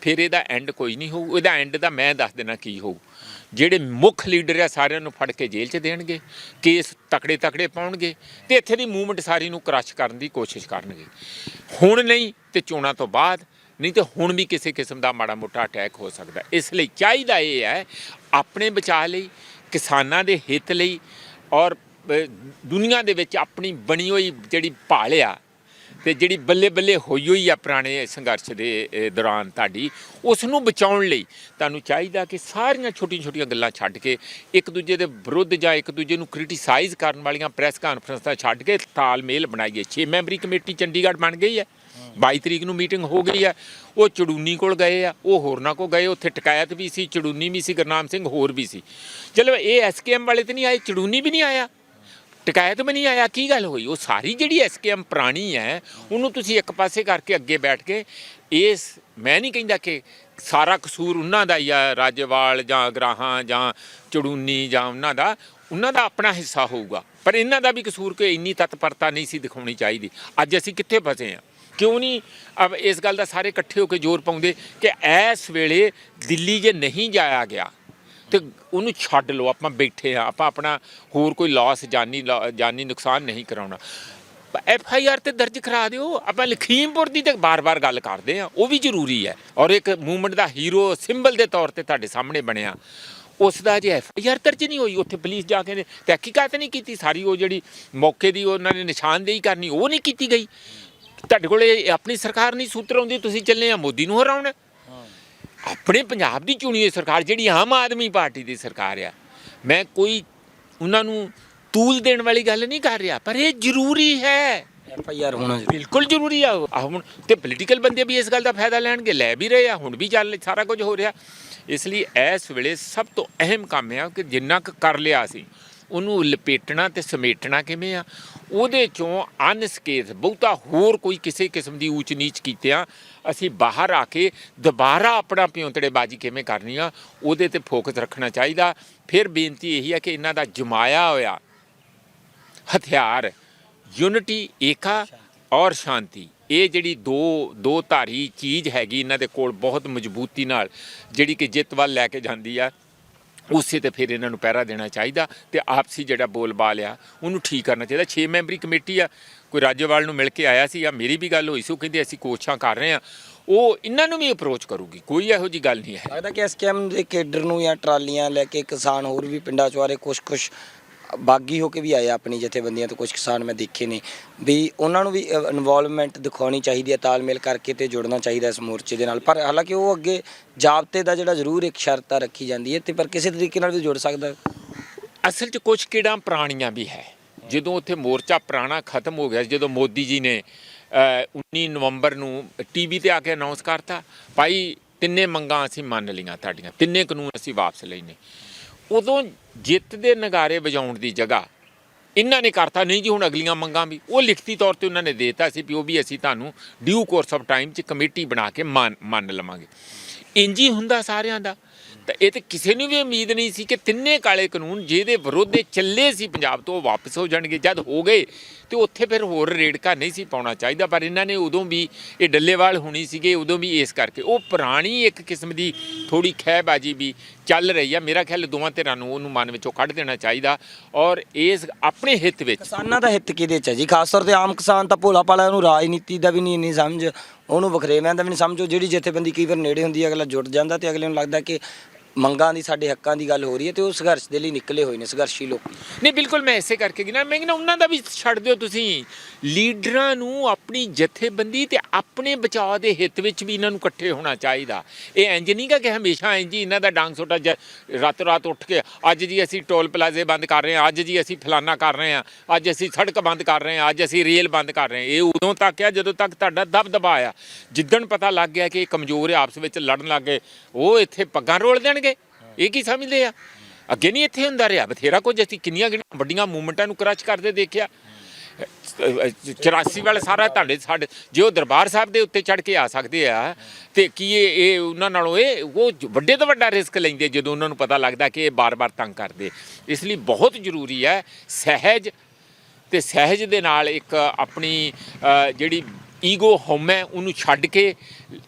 ਫਿਰ ਇਹਦਾ ਐਂਡ ਕੋਈ ਨਹੀਂ ਹੋਊ। ਇਹਦਾ ਐਂਡ ਦਾ ਮੈਂ ਦੱਸ ਦੇਣਾ ਕੀ ਹੋਊ। ਜਿਹੜੇ ਮੁੱਖ ਲੀਡਰ ਆ ਸਾਰਿਆਂ ਨੂੰ ਫੜ ਕੇ ਜੇਲ੍ਹ 'ਚ ਦੇਣਗੇ, ਕੇਸ ਤਕੜੇ ਤਕੜੇ ਪਾਉਣਗੇ ਤੇ ਇੱਥੇ ਦੀ ਮੂਵਮੈਂਟ ਸਾਰੀ ਨੂੰ ਕ੍ਰਸ਼ ਕਰਨ ਦੀ ਕੋਸ਼ਿਸ਼ ਕਰਨਗੇ। ਹੁਣ ਨਹੀਂ ਤੇ ਚੋਣਾਂ ਤੋਂ ਬਾਅਦ, ਨਹੀਂ ਤੇ ਹੁਣ ਵੀ ਕਿਸੇ ਕਿਸਮ ਦਾ ਮਾੜਾ ਮੋਟਾ ਅਟੈਕ ਹੋ ਸਕਦਾ। ਇਸ ਲਈ ਚਾਹੀਦਾ ਇਹ ਹੈ, ਆਪਣੇ ਬਚਾਅ ਲਈ ਕਿਸਾਨਾਂ ਦੇ ਹਿੱਤ ਲਈ ਔਰ ਦੁਨੀਆ ਦੇ ਵਿੱਚ ਆਪਣੀ ਬਣੀ ਹੋਈ ਜਿਹੜੀ ਭਾਲਿਆ ਤੇ ਜਿਹੜੀ ਬੱਲੇ ਬੱਲੇ ਹੋਈ ਹੋਈ ਆ ਪੁਰਾਣੇ ਸੰਘਰਸ਼ ਦੇ ਦੌਰਾਨ ਤੁਹਾਡੀ ਉਸ ਨੂੰ ਬਚਾਉਣ ਲਈ ਤੁਹਾਨੂੰ ਚਾਹੀਦਾ ਕਿ ਸਾਰੀਆਂ ਛੋਟੀਆਂ ਛੋਟੀਆਂ ਗੱਲਾਂ ਛੱਡ ਕੇ ਇੱਕ ਦੂਜੇ ਦੇ ਵਿਰੁੱਧ ਜਾਂ ਇੱਕ ਦੂਜੇ ਨੂੰ ਕ੍ਰਿਟੀਸਾਈਜ਼ ਕਰਨ ਵਾਲੀਆਂ ਪ੍ਰੈਸ ਕਾਨਫਰੰਸਾਂ ਛੱਡ ਕੇ ਤਾਲਮੇਲ ਬਣਾਈਏ। 6 ਮੈਂਬਰੀ ਕਮੇਟੀ ਚੰਡੀਗੜ੍ਹ ਬਣ ਗਈ ਹੈ। 22 ਤਰੀਕ ਨੂੰ ਮੀਟਿੰਗ ਹੋ ਗਈ ਹੈ, ਉਹ ਚੜੂਨੀ ਕੋਲ ਗਏ ਆ, ਉਹ ਹੋਰਨਾਂ ਕੋਲ ਗਏ, ਉੱਥੇ ਟਕਾਇਤ ਵੀ ਸੀ, ਚੜੂਨੀ ਵੀ ਸੀ, ਗੁਰਨਾਮ ਸਿੰਘ ਹੋਰ ਵੀ ਸੀ। ਚਲੋ ਇਹ ਐਸਕੇਐਮ ਵਾਲੇ ਤੇ ਨਹੀਂ ਆਏ, ਚੜੂਨੀ ਵੀ ਨਹੀਂ ਆਇਆ। ਟਿਕਾਇਤ ਵੀ ਨਹੀਂ ਆਇਆ, ਕੀ ਗੱਲ ਹੋਈ? ਉਹ ਸਾਰੀ ਜਿਹੜੀ ਐਸਕੇਐਮ ਪੁਰਾਣੀ ਹੈ, ਉਹਨੂੰ ਤੁਸੀਂ ਇੱਕ ਪਾਸੇ ਕਰਕੇ ਅੱਗੇ ਬੈਠ ਕੇ ਇਸ, ਮੈਂ ਨਹੀਂ ਕਹਿੰਦਾ ਕਿ ਸਾਰਾ ਕਸੂਰ ਉਹਨਾਂ ਦਾ ਹੀ ਆ, ਰਾਜੇਵਾਲ ਜਾਂ ਗਰਾਹਾਂ ਜਾਂ ਚੜੂਨੀ ਜਾਂ ਉਹਨਾਂ ਦਾ ਉਹਨਾਂ ਦਾ ਆਪਣਾ ਹਿੱਸਾ ਹੋਊਗਾ। ਪਰ ਇਹਨਾਂ ਦਾ ਵੀ ਕਸੂਰ ਕਿ ਇੰਨੀ ਤਤਪਰਤਾ ਨਹੀਂ ਸੀ ਦਿਖਾਉਣੀ ਚਾਹੀਦੀ। ਅੱਜ ਅਸੀਂ ਕਿੱਥੇ ਫਸੇ ਆ ਕਿਉਂ ਨਹੀਂ? ਅਬ ਇਸ ਗੱਲ ਦਾ ਸਾਰੇ ਇਕੱਠੇ ਹੋ ਕੇ ਜ਼ੋਰ ਪਾਉਂਦੇ ਕਿ ਇਸ ਵੇਲੇ ਦਿੱਲੀ ਜੇ ਨਹੀਂ ਜਾਇਆ ਗਿਆ, ਤੇ ਉਹਨੂੰ ਛੱਡ ਲਓ, ਆਪਾਂ ਬੈਠੇ ਆ ਆਪਾਂ ਆਪਣਾ ਹੋਰ ਕੋਈ ਲਾਸ ਜਾਨੀ ਲਾ- ਜਾਨੀ ਨੁਕਸਾਨ ਨਹੀਂ ਕਰਾਉਣਾ। ਐਫ ਆਈ ਆਰ ਤੇ ਦਰਜ ਕਰਾ ਦਿਓ, ਆਪਾਂ ਲਖੀਮਪੁਰ ਦੀ ਤੇ ਬਾਰ-ਬਾਰ ਗੱਲ ਕਰਦੇ ਆ ਉਹ ਵੀ ਜ਼ਰੂਰੀ ਹੈ। ਔਰ ਇੱਕ ਮੂਵਮੈਂਟ ਦਾ ਹੀਰੋ ਸਿੰਬਲ ਦੇ ਤੌਰ ਤੇ ਤੁਹਾਡੇ ਸਾਹਮਣੇ ਬਣਿਆ। ਉਸ ਦਾ ਜੇ ਐਫ ਆਈ ਆਰ ਦਰਜ ਨਹੀਂ ਹੋਈ, ਉੱਥੇ ਪੁਲਿਸ ਜਾ ਕੇ ਨੇ ਤਹਿਕੀਕਾਤ ਨਹੀਂ ਕੀਤੀ, ਸਾਰੀ ਉਹ ਜਿਹੜੀ ਮੌਕੇ ਦੀ ਉਹਨਾਂ ਨੇ ਨਿਸ਼ਾਨਦੇਹੀ ਕਰਨੀ, ਉਹ ਨਹੀਂ ਕੀਤੀ ਗਈ। ਤੁਹਾਡੇ ਕੋਲੇ ਆਪਣੀ ਸਰਕਾਰ ਨਹੀਂ ਸੂਤਰ ਆਉਂਦੀ ਤੁਸੀਂ ਚੱਲੇ ਆ ਮੋਦੀ ਨੂੰ ਹਰਾਉਣ। ਆਪਣੇ ਪੰਜਾਬ ਦੀ ਚੁਣੀ ਹੋਈ ਸਰਕਾਰ ਜਿਹੜੀ ਆਮ ਆਦਮੀ ਪਾਰਟੀ ਦੀ ਸਰਕਾਰ ਆ। ਮੈਂ ਕੋਈ ਉਹਨਾਂ ਨੂੰ ਤੂਲ ਦੇਣ ਵਾਲੀ ਗੱਲ ਨਹੀਂ ਕਰ ਰਿਹਾ ਪਰ ਇਹ ਜ਼ਰੂਰੀ ਹੈ। ਐਫ ਆਈ ਆਰ ਹੋਣਾ ਜ਼ਰੂਰੀ। ਬਿਲਕੁਲ ਜ਼ਰੂਰੀ ਆ ਹੁਣ ਤੇ ਪੋਲੀਟੀਕਲ ਬੰਦੇ ਵੀ ਇਸ ਗੱਲ ਦਾ ਫਾਇਦਾ ਲੈਣਗੇ ਲੈ ਵੀ ਰਹੇ ਆ ਹੁਣ ਵੀ ਚੱਲ ਸਾਰਾ ਕੁਝ ਹੋ ਰਿਹਾ। ਇਸ ਲਈ ਇਸ ਵੇਲੇ ਸਭ ਤੋਂ ਅਹਿਮ ਕੰਮ ਆ ਕਿ ਜਿੰਨਾ ਕੁ ਕਰ ਲਿਆ ਸੀ ਉਹਨੂੰ ਲਪੇਟਣਾ ਤੇ ਸਮੇਟਣਾ ਕਿਵੇਂ ਆ? ਉਹਦੇ ਚੋਂ ਅਨਸਕੇਤ ਬਹੁਤਾ ਹੋਰ ਕੋਈ ਕਿਸੇ ਕਿਸਮ ਦੀ ਊਚ ਨੀਚ ਕੀਤਿਆਂ ਅਸੀਂ ਬਾਹਰ ਆ ਕੇ ਦੁਬਾਰਾ ਆਪਣਾ ਪਿਉਂਤੜੇਬਾਜ਼ੀ ਕਿਵੇਂ ਕਰਨੀ ਆ, ਉਹਦੇ ਤੇ ਫੋਕਸ ਰੱਖਣਾ ਚਾਹੀਦਾ। ਫਿਰ ਬੇਨਤੀ ਇਹੀ ਆ ਕਿ ਇਹਨਾਂ ਦਾ ਜਮਾਇਆ ਹੋਇਆ ਹਥਿਆਰ, ਯੂਨਿਟੀ, ਏਕਾ ਔਰ ਸ਼ਾਂਤੀ, ਇਹ ਜਿਹੜੀ ਦੋ ਦੋ ਧਾਰੀ ਚੀਜ਼ ਹੈਗੀ ਇਹਨਾਂ ਦੇ ਕੋਲ ਬਹੁਤ ਮਜ਼ਬੂਤੀ ਨਾਲ, ਜਿਹੜੀ ਕਿ ਜਿੱਤ ਵੱਲ ਲੈ ਕੇ ਜਾਂਦੀ ਆ। ਉਸੇ ਤੇ ਫਿਰ ਇਹਨਾਂ ਨੂੰ ਪਹਿਰਾ ਦੇਣਾ ਚਾਹੀਦਾ ਤੇ ਆਪਸੀ ਜਿਹੜਾ ਬੋਲਬਾਲ ਆ, ਉਹਨੂੰ ਠੀਕ ਕਰਨਾ ਚਾਹੀਦਾ। 6 ਮੈਂਬਰੀ ਕਮੇਟੀ ਆ, ਕੋਈ ਰਾਜੇਵਾਲ ਨੂੰ ਮਿਲ ਕੇ ਆਇਆ ਸੀ ਆ ਮੇਰੀ ਵੀ ਗੱਲ ਹੋਈ ਸੀ, ਉਹ ਕਹਿੰਦੇ ਅਸੀਂ ਕੋਸ਼ਿਸ਼ਾਂ ਕਰ ਰਹੇ ਆ ਉਹ ਇਹਨਾਂ ਨੂੰ ਵੀ ਅਪਰੋਚ ਕਰੂਗੀ, ਕੋਈ ਇਹੋ ਜੀ ਗੱਲ ਨਹੀਂ ਹੈ। ਲੱਗਦਾ ਕਿ ਐਸਕੇਐਮ ਦੇ ਕੇਡਰ ਨੂੰ ਜਾਂ ਟਰਾਲੀਆਂ ਲੈ ਕੇ ਕਿਸਾਨ ਹੋਰ ਵੀ ਪਿੰਡਾਂ ਚੋਂ ਆ ਰਹੇ ਕੁਛ ਕੁਛ ਬਾਗੀ ਹੋ ਕੇ ਵੀ ਆਏ ਆ ਆਪਣੀ ਜਥੇਬੰਦੀਆਂ ਤੋਂ ਕੁਝ ਕਿਸਾਨ ਮੈਂ ਦੇਖੇ ਨੇ। ਵੀ ਉਹਨਾਂ ਨੂੰ ਵੀ ਇਨਵੋਲਵਮੈਂਟ ਦਿਖਾਉਣੀ ਚਾਹੀਦੀ ਹੈ ਤਾਲਮੇਲ ਕਰਕੇ ਤੇ ਜੁੜਨਾ ਚਾਹੀਦਾ ਇਸ ਮੋਰਚੇ ਦੇ ਨਾਲ। ਪਰ ਹਾਲਾਂਕਿ ਉਹ ਅੱਗੇ ਜਾਬਤੇ ਦਾ ਜਿਹੜਾ ਜ਼ਰੂਰ ਇੱਕ ਸ਼ਰਤਾਂ ਰੱਖੀ ਜਾਂਦੀ ਹੈ ਤੇ ਪਰ ਕਿਸੇ ਤਰੀਕੇ ਨਾਲ ਵੀ ਜੁੜ ਸਕਦਾ ਅਸਲ 'ਚ ਕੁਝ ਕਿਹੜਾ ਪੁਰਾਣੀਆਂ ਵੀ ਹੈ। ਜਦੋਂ ਉੱਥੇ ਮੋਰਚਾ ਪੁਰਾਣਾ ਖਤਮ ਹੋ ਗਿਆ ਜਦੋਂ ਮੋਦੀ ਜੀ ਨੇ ਅ, 19 ਨਵੰਬਰ ਨੂੰ ਟੀਵੀ ਤੇ ਆ ਕੇ ਅਨਾਉਂਸ ਕਰਤਾ ਭਾਈ ਤਿੰਨੇ ਮੰਗਾਂ ਅਸੀਂ ਮੰਨ ਲਈਆਂ ਤੁਹਾਡੀਆਂ ਤਿੰਨੇ ਕਾਨੂੰਨ ਅਸੀਂ ਵਾਪਸ ਲੈਨੇ ਉਦੋਂ ਜਿੱਤ ਦੇ ਨਗਾਰੇ ਵਜਾਉਣ ਦੀ ਜਗ੍ਹਾ ਇਹਨਾਂ ਨੇ ਕਰਤਾ, ਨਹੀਂ ਜੀ, ਹੁਣ ਅਗਲੀਆਂ ਮੰਗਾਂ ਵੀ। ਉਹ ਲਿਖਤੀ ਤੌਰ ਤੇ ਉਹਨਾਂ ਨੇ ਦੇਤਾ ਸੀ ਵੀ ਉਹ ਵੀ ਅਸੀਂ ਤੁਹਾਨੂੰ ਡਿਊ ਕੋਰਸ ਆਫ ਟਾਈਮ 'ਚ ਕਮੇਟੀ ਬਣਾ ਕੇ ਮੰਨ ਮੰਨ ਲਵਾਂਗੇ। ਇੰਜ ਹੀ ਹੁੰਦਾ ਸਾਰਿਆਂ ਦਾ। ਤਾਂ ਇਹ ਤੇ ਕਿਸੇ ਨੂੰ ਵੀ ਉਮੀਦ ਨਹੀਂ ਸੀ ਕਿ ਤਿੰਨੇ ਕਾਲੇ ਕਾਨੂੰਨ ਜਿਹਦੇ ਵਿਰੁੱਧ ਚੱਲੇ ਸੀ ਪੰਜਾਬ ਤੋਂ ਉਹ ਵਾਪਸ ਹੋ ਜਾਣਗੇ। ਜਦ ਹੋ ਗਏ ਤੇ ਉੱਥੇ ਫਿਰ ਹੋਰ ਰੇੜਕਾ ਨਹੀਂ ਸੀ ਪਾਉਣਾ ਚਾਹੀਦਾ, ਪਰ ਇਹਨਾਂ ਨੇ ਉਦੋਂ ਵੀ ਇਹ ਡੱਲੇਵਾਲ ਹੋਣੀ ਸੀਗੇ, ਉਦੋਂ ਵੀ ਇਸ ਕਰਕੇ। ਉਹ ਪੁਰਾਣੀ ਇੱਕ ਕਿਸਮ ਦੀ ਥੋੜੀ ਖਹਿਬਾਜੀ ਵੀ ਚੱਲ ਰਹੀ ਆ। ਮੇਰਾ ਖਿਆਲ ਦੋਵਾਂ ਧਿਰਾਂ ਨੂੰ ਉਹਨੂੰ ਮਨ ਵਿੱਚੋਂ ਕੱਢ ਦੇਣਾ ਚਾਹੀਦਾ ਔਰ ਇਸ ਆਪਣੇ ਹਿੱਤ ਵਿੱਚ ਕਿਸਾਨਾਂ ਦਾ ਹਿੱਤ ਕਿਹਦੇ ਚ ਹੈ ਜੀ? ਖਾਸ ਤੌਰ ਤੇ ਆਮ ਕਿਸਾਨ ਤਾਂ ਭੋਲਾ ਭਾਲਾ ਉਹਨੂੰ ਰਾਜਨੀਤੀ ਦਾ ਵੀ ਨਹੀਂ, ਇੰਨੀ ਸਮਝ। ਉਹਨੂੰ ਵਖਰੇਵਿਆਂ ਦਾ ਵੀ ਨਹੀਂ ਸਮਝੋ, ਜਿਹੜੀ ਜਥੇਬੰਦੀ ਕਈ ਵਾਰ ਨੇੜੇ ਹੁੰਦੀ ਹੈ, ਅਗਲਾ ਜੁੜ ਜਾਂਦਾ ਤੇ ਅਗਲੇ ਨੂੰ ਲੱਗਦਾ ਕਿ ਮੰਗਾਂ ਦੀ, ਸਾਡੇ ਹੱਕਾਂ ਦੀ ਗੱਲ ਹੋ ਰਹੀ ਹੈ ਤੇ ਉਹ ਸੰਘਰਸ਼ ਦੇ ਲਈ ਨਿਕਲੇ ਹੋਏ ਨੇ, ਸੰਘਰਸ਼ੀ ਲੋਕ। ਨਹੀਂ, ਬਿਲਕੁਲ ਮੈਂ ਐਸੇ ਕਰਕੇ ਗਿਣਾ ਮੈਂ ਕਹਿੰਦਾ ਉਹਨਾਂ ਦਾ ਵੀ ਛੱਡ ਦਿਓ ਤੁਸੀਂ। ਲੀਡਰਾਂ ਨੂੰ ਆਪਣੀ ਜਥੇਬੰਦੀ ਤੇ ਆਪਣੇ ਬਚਾਅ ਦੇ ਹਿੱਤ ਵਿੱਚ ਵੀ ਇਹਨਾਂ ਨੂੰ ਇਕੱਠੇ ਹੋਣਾ ਚਾਹੀਦਾ। ਇਹ ਇੰਜ ਨਹੀਂ ਗਾ ਕਿ ਹਮੇਸ਼ਾ ਇੰਜ ਹੀ ਇਹਨਾਂ ਦਾ ਡਾਂਗ ਸੋਟਾ ਰਾਤੋਂ ਰਾਤ ਉੱਠ ਕੇ, ਅੱਜ ਜੀ ਅਸੀਂ ਟੋਲ ਪਲਾਜ਼ੇ ਬੰਦ ਕਰ ਰਹੇ ਹਾਂ, ਅੱਜ ਜੀ ਅਸੀਂ ਫਲਾਨਾ ਕਰ ਰਹੇ ਹਾਂ, ਅੱਜ ਅਸੀਂ ਸੜਕ ਬੰਦ ਕਰ ਰਹੇ ਹਾਂ, ਅੱਜ ਅਸੀਂ ਰੇਲ ਬੰਦ ਕਰ ਰਹੇ ਹਾਂ। ਇਹ ਉਦੋਂ ਤੱਕ ਆ, ਜਦੋਂ ਤੱਕ ਤੁਹਾਡਾ ਦਬਦਬਾ ਆ। ਜਿੱਦਣ ਪਤਾ ਲੱਗ ਗਿਆ ਕਿ ਇਹ ਕਮਜ਼ੋਰ ਆਪਸ ਵਿੱਚ ਲੜਨ ਲੱਗ ਗਏ, ਉਹ ਇੱਥੇ ਪੱਗਾਂ ਰੋਲ ਦੇਣਗੇ। ਇਹ ਕੀ ਸਮਝਦੇ ਆ? ਅੱਗੇ ਨਹੀਂ ਇੱਥੇ ਹੁੰਦਾ ਰਿਹਾ। ਬਥੇਰਾ ਕੁਝ ਅਸੀਂ ਕਿੰਨੀਆਂ ਕਿੰਨੀਆਂ ਵੱਡੀਆਂ ਮੂਵਮੈਂਟਾਂ ਨੂੰ ਕਰਚ ਕਰਦੇ ਦੇਖਿਆ। 84 ਵਾਲੇ ਸਾਰਾ ਤੁਹਾਡੇ ਸਾਡੇ ਜੇ ਉਹ ਦਰਬਾਰ ਸਾਹਿਬ ਦੇ ਉੱਤੇ ਚੜ ਕੇ ਆ ਸਕਦੇ ਆ, ਤੇ ਕੀ ਇਹ ਇਹ ਉਹਨਾਂ ਨਾਲੋਂ ਇਹ ਉਹ ਵੱਡੇ ਤੋਂ ਵੱਡਾ ਰਿਸਕ ਲੈਂਦੇ ਜਦੋਂ ਉਹਨਾਂ ਨੂੰ ਪਤਾ ਲੱਗਦਾ ਕਿ ਇਹ ਬਾਰ-ਬਾਰ ਤੰਗ ਕਰਦੇ। ਇਸ ਲਈ ਬਹੁਤ ਜ਼ਰੂਰੀ ਹੈ ਸਹਿਜ ਤੇ ਸਹਿਜ ਦੇ ਨਾਲ ਇੱਕ ਆਪਣੀ ਜਿਹੜੀ ਈਗੋ ਹਉਮੈ ਉਹਨੂੰ ਛੱਡ ਕੇ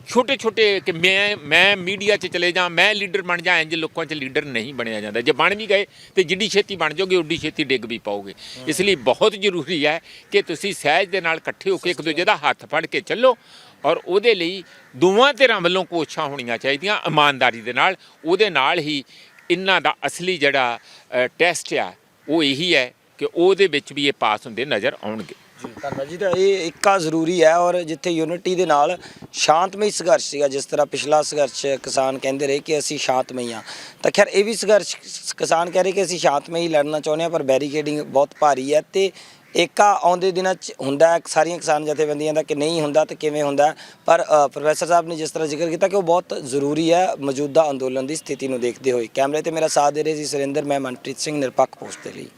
ਛੋਟੇ ਛੋਟੇ ਕਿ ਮੈਂ ਮੈਂ ਮੀਡੀਆ 'ਚ ਚਲੇ ਜਾ ਮੈਂ ਲੀਡਰ ਬਣ ਜਾ ਇੰਜ ਲੋਕਾਂ 'ਚ ਲੀਡਰ ਨਹੀਂ ਬਣਿਆ ਜਾਂਦਾ। ਜੇ ਬਣ ਵੀ ਗਏ, ਤੇ ਜਿੱਡੀ ਛੇਤੀ ਬਣ ਜਾਓਗੇ, ਉੱਡੀ ਛੇਤੀ ਡਿੱਗ ਵੀ ਪਾਓਗੇ। ਇਸ ਲਈ ਬਹੁਤ ਜ਼ਰੂਰੀ ਹੈ ਕਿ ਤੁਸੀਂ ਸਹਿਜ ਦੇ ਨਾਲ ਇਕੱਠੇ ਹੋ ਕੇ ਇੱਕ ਦੂਜੇ ਦਾ ਹੱਥ ਫੜ ਕੇ ਚੱਲੋ ਔਰ ਉਹਦੇ ਲਈ ਦੋਵਾਂ ਧਿਰਾਂ ਵੱਲੋਂ ਕੋਸ਼ਿਸ਼ਾਂ ਹੋਣੀਆਂ ਚਾਹੀਦੀਆਂ ਇਮਾਨਦਾਰੀ ਦੇ ਨਾਲ। ਉਹਦੇ ਨਾਲ ਹੀ ਇਹਨਾਂ ਦਾ ਅਸਲੀ ਜਿਹੜਾ ਟੈਸਟ ਆ, ਉਹ ਇਹੀ ਹੈ ਕਿ ਉਹਦੇ ਵਿੱਚ ਵੀ ਇਹ ਪਾਸ ਹੁੰਦੇ ਨਜ਼ਰ ਆਉਣਗੇ। ਧੰਨਵਾਦ ਜੀ। ਤਾਂ ਇਹ ਇੱਕਾ ਜ਼ਰੂਰੀ ਹੈ ਔਰ ਜਿੱਥੇ ਯੂਨਿਟੀ ਦੇ ਨਾਲ ਸ਼ਾਂਤਮਈ ਸੰਘਰਸ਼ ਸੀਗਾ, ਜਿਸ ਤਰ੍ਹਾਂ ਪਿਛਲਾ ਸੰਘਰਸ਼ ਕਿਸਾਨ ਕਹਿੰਦੇ ਰਹੇ ਕਿ ਅਸੀਂ ਸ਼ਾਂਤਮਈ ਹਾਂ। ਤਾਂ ਖੈਰ, ਇਹ ਵੀ ਸੰਘਰਸ਼ ਕਿਸਾਨ ਕਹਿ ਰਹੇ ਕਿ ਅਸੀਂ ਸ਼ਾਂਤਮਈ ਲੜਨਾ ਚਾਹੁੰਦੇ ਹਾਂ, ਪਰ ਬੈਰੀਕੇਡਿੰਗ ਬਹੁਤ ਭਾਰੀ ਹੈ ਤੇ ਏਕਾ ਆਉਂਦੇ ਦਿਨਾਂ ਚ ਹੁੰਦਾ ਹੈ, ਸਾਰੀਆਂ ਕਿਸਾਨ ਜਥੇਬੰਦੀਆਂ ਦਾ ਕਿ ਨਹੀਂ ਹੁੰਦਾ ਤੇ ਕਿਵੇਂ ਹੁੰਦਾ ਪਰ ਪ੍ਰੋਫੈਸਰ ਸਾਹਿਬ ਨੇ ਜਿਸ ਤਰ੍ਹਾਂ ਜ਼ਿਕਰ ਕੀਤਾ ਕਿ ਉਹ ਬਹੁਤ ਜ਼ਰੂਰੀ ਹੈ ਮੌਜੂਦਾ ਅੰਦੋਲਨ ਦੀ ਸਥਿਤੀ ਨੂੰ ਦੇਖਦੇ ਹੋਏ। ਕੈਮਰੇ ਤੇ ਮੇਰਾ ਸਾਥ ਦੇ ਰਹੇ ਸੀ ਸੁਰਿੰਦਰ, ਮੈਂ ਮਨਪ੍ਰੀਤ ਸਿੰਘ, ਨਿਰਪੱਖ ਪੋਸਟ ਦੇ ਲਈ।